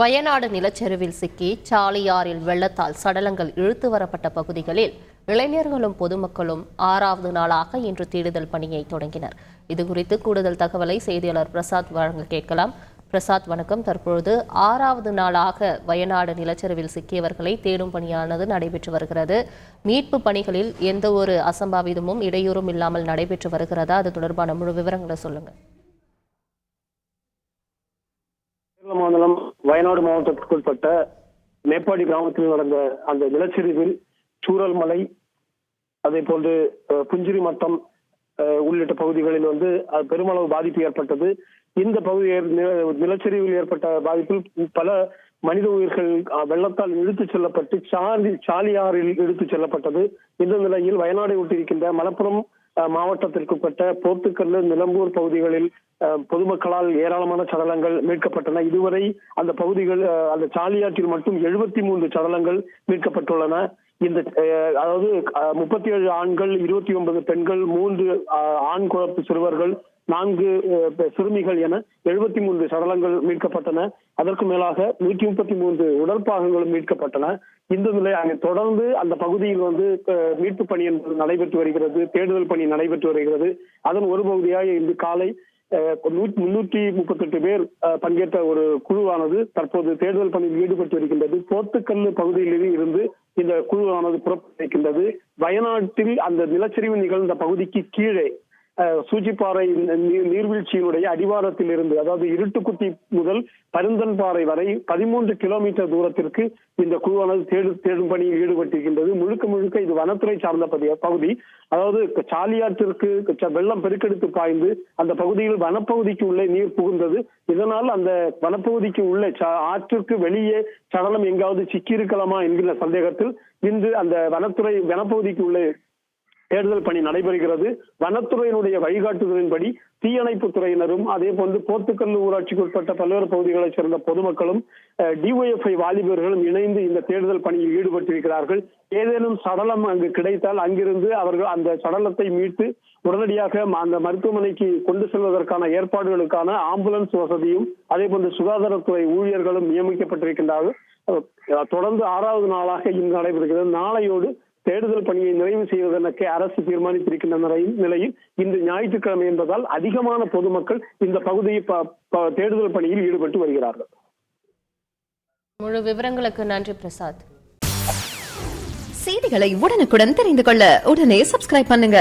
வயநாடு நிலச்சரிவில் சிக்கி சாலியாரில் வெள்ளத்தால் சடலங்கள் இழுத்து வரப்பட்ட பகுதிகளில் இளைஞர்களும் பொதுமக்களும் ஆறாவது நாளாக இன்று தேடுதல் பணியை தொடங்கினர். இதுகுறித்து கூடுதல் தகவலை செய்தியாளர் பிரசாத் வழங்க கேட்கலாம். பிரசாத் வணக்கம். தற்பொழுது ஆறாவது நாளாக வயநாடு நிலச்சரிவில் சிக்கியவர்களை தேடும் பணியானது நடைபெற்று வருகிறது. மீட்பு பணிகளில் எந்த ஒரு அசம்பாவிதமும் இடையூறும் இல்லாமல் நடைபெற்று வருகிறதா? அது தொடர்பான முழு விவரங்களை சொல்லுங்கள் கேரள மாநிலம் வயநாடு மாவட்டத்திற்குட்பட்ட மேப்பாடி கிராமத்தில் நடந்த அந்த நிலச்சரிவில் சூரல் மலை அதே போன்று புஞ்சிரி மட்டம் உள்ளிட்ட பகுதிகளில் வந்து பெருமளவு பாதிப்பு ஏற்பட்டது. இந்த பகுதி நிலச்சரிவில் ஏற்பட்ட பாதிப்பில் பல மனித உயிர்கள் வெள்ளத்தால் இழுத்துச் செல்லப்பட்டு சாலி சாலியாறில் இழுத்துச் செல்லப்பட்டது. இந்த நிலையில் வயநாடை ஒட்டியிருக்கின்ற மலப்புரம் மாவட்டத்திற்குட்பட்ட போர்த்துக்கல்லு நிலம்பூர் பகுதிகளில் பொதுமக்களால் ஏராளமான சடலங்கள் மீட்கப்பட்டன. இதுவரை அந்த பகுதிகள் அந்த சாலியாற்றில் மட்டும் எழுபத்தி மூன்று சடலங்கள் மீட்கப்பட்டுள்ளன. இந்த அதாவது முப்பத்தி ஏழு ஆண்கள் இருபத்தி ஒன்பது பெண்கள் மூன்று ஆண் குழப்பு சிறுவர்கள் நான்கு சிறுமிகள் என எழுபத்தி மூன்று சடலங்கள் மீட்கப்பட்டன. அதற்கு மேலாக நூற்றி முப்பத்தி மூன்று உடல் பாகங்களும் மீட்கப்பட்டன. இந்த நிலை அங்கே தொடர்ந்து அந்த பகுதியில் வந்து மீட்பு பணி என்பது நடைபெற்று வருகிறது தேடுதல் பணி நடைபெற்று வருகிறது. அதன் ஒரு பகுதியாக இன்று காலை முன்னூற்றி முப்பத்தெட்டு பேர் அஹ், பங்கேற்ற ஒரு குழுவானது தற்போது தேடுதல் பணியில் ஈடுபட்டு வருகின்றது போத்துக்கல் பகுதியிலிருந்து இருந்து இந்த குழுவானது புறப்பட்டிருக்கின்றது. வயநாட்டில் அந்த நிலச்சரிவு நிகழ்ந்த பகுதிக்கு கீழே சூஜிப்பாறை நீர்வீழ்ச்சியினுடைய அடிவாரத்தில் இருந்து அதாவது இருட்டுக்குத்தி முதல் பருந்தன் பாறை வரை பதிமூன்று கிலோமீட்டர் தூரத்திற்கு இந்த குழுவானது தேடு தேடும் பணியில் ஈடுபட்டிருக்கின்றது. முழுக்க முழுக்க இது வனத்துறை சார்ந்த பகுதி. அதாவது சாலியாற்றிற்கு ச- வெள்ளம் பெருக்கெடுத்து பாய்ந்து அந்த பகுதியில் வனப்பகுதிக்கு உள்ளே நீர் புகுந்தது. இதனால் அந்த வனப்பகுதிக்கு உள்ளே ஆற்றுக்கு ஆற்றிற்கு வெளியே சடலம் எங்காவது சிக்கியிருக்கலாமா என்கிற சந்தேகத்தில் இன்று அந்த வனத்துறை வனப்பகுதிக்கு உள்ளே தேடுதல் பணி நடைபெறுகிறது. வனத்துறையினுடைய வழிகாட்டுதலின்படி தீயணைப்பு துறையினரும் அதே போன்று போத்துக்கல் ஊராட்சிக்கு உட்பட்ட பல்வேறு பகுதிகளைச் சேர்ந்த பொதுமக்களும் டிஒஎஃப்ஐ வாலிபர்களும் இணைந்து இந்த தேடுதல் பணியில் ஈடுபட்டிருக்கிறார்கள். ஏதேனும் சடலம் அங்கு கிடைத்தால் அங்கிருந்து அவர்கள் அந்த சடலத்தை மீட்டு உடனடியாக அந்த மருத்துவமனைக்கு கொண்டு செல்வதற்கான ஏற்பாடுகளுக்கான ஆம்புலன்ஸ் வசதியும் அதே போன்று சுகாதாரத்துறை ஊழியர்களும் நியமிக்கப்பட்டிருக்கின்றார்கள். தொடர்ந்து ஆறாவது நாளாக இன்று நடைபெறுகிறது. நாளையோடு தேடுதல் பணியை நிறைவு செய்வதற்கு அரசு தீர்மானித்திருக்கின்ற நிலையில் நிலையில் இன்று ஞாயிற்றுக்கிழமை என்பதால் அதிகமான பொதுமக்கள் இந்த பகுதியை தேடுதல் பணியில் ஈடுபட்டு வருகிறார்கள். முழு விவரங்களுக்கு நன்றி பிரசாத். செய்திகளை உடனுக்குடன் தெரிந்து கொள்ள உடனே சப்ஸ்கிரைப் பண்ணுங்க.